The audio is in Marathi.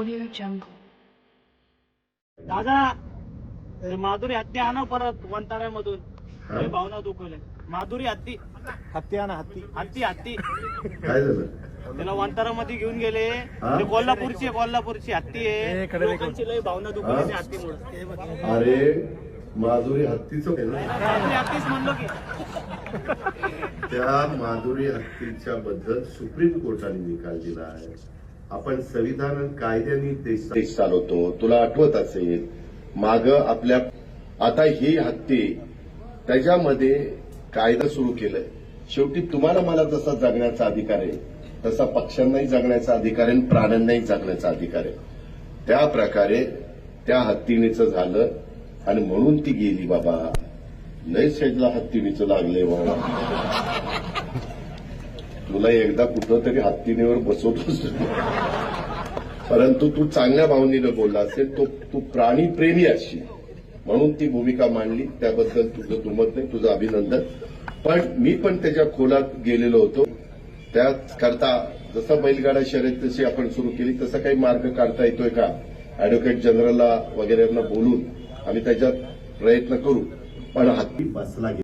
Audio Jungle. दादा माधुरी हत्ती आणा परत वंताऱ्यामधून. लय भावना दुखवल्या. माधुरी हत्ती. हत्ती आणा हत्ती. हत्ती हत्ती. काय झालं? त्याला वंतारामध्ये घेऊन गेले. हा? ते कोल्हापूरची आहे कोल्हापूरची हत्ती आहे. लोकांची लय भावना दुखवली त्या हत्तीमुळे. अरे माधुरी हत्तीचं आहे. ना हत्तीच म्हणलो की. त्या माधुरी हत्तीच्या बद्दल सुप्रीम कोर्टाने निकाल दिला आहे. आपण संविधान कायद्याने देश देश चालवतो. तुला आठवत असेल माग आपल्या आता ही हत्ती त्याच्यामध्ये कायदा सुरू केलाय. शेवटी तुम्हाला मला जसा जगण्याचा अधिकार आहे तसा पक्ष्यांनाही जगण्याचा अधिकार आहे आणि प्राण्यांनाही जगण्याचा अधिकार आहे. त्या प्रकारे त्या हत्तीणीचं झालं आणि म्हणून ती गेली बाबा. लय शेजला हत्तीणीचं लागलंय बाबा तुला एकदा कुठं तरी हत्तीनेवर बसवतोस परंतु तू चांगल्या भावनीनं बोलला असेल तो तू प्राणी प्रेमी असशील म्हणून ती भूमिका मांडली. त्याबद्दल तुझं दुमत नाही तुझं अभिनंदन. पण मी पण त्याच्या खोलात गेलेलो होतो. त्याकरता जसं बैलगाडा शर्यत जशी आपण सुरू केली तसा काही मार्ग काढता येतोय का? अॅडव्होकेट जनरलला वगैरेंना बोलून आम्ही त्याच्यात प्रयत्न करू. पण हत्ती बसला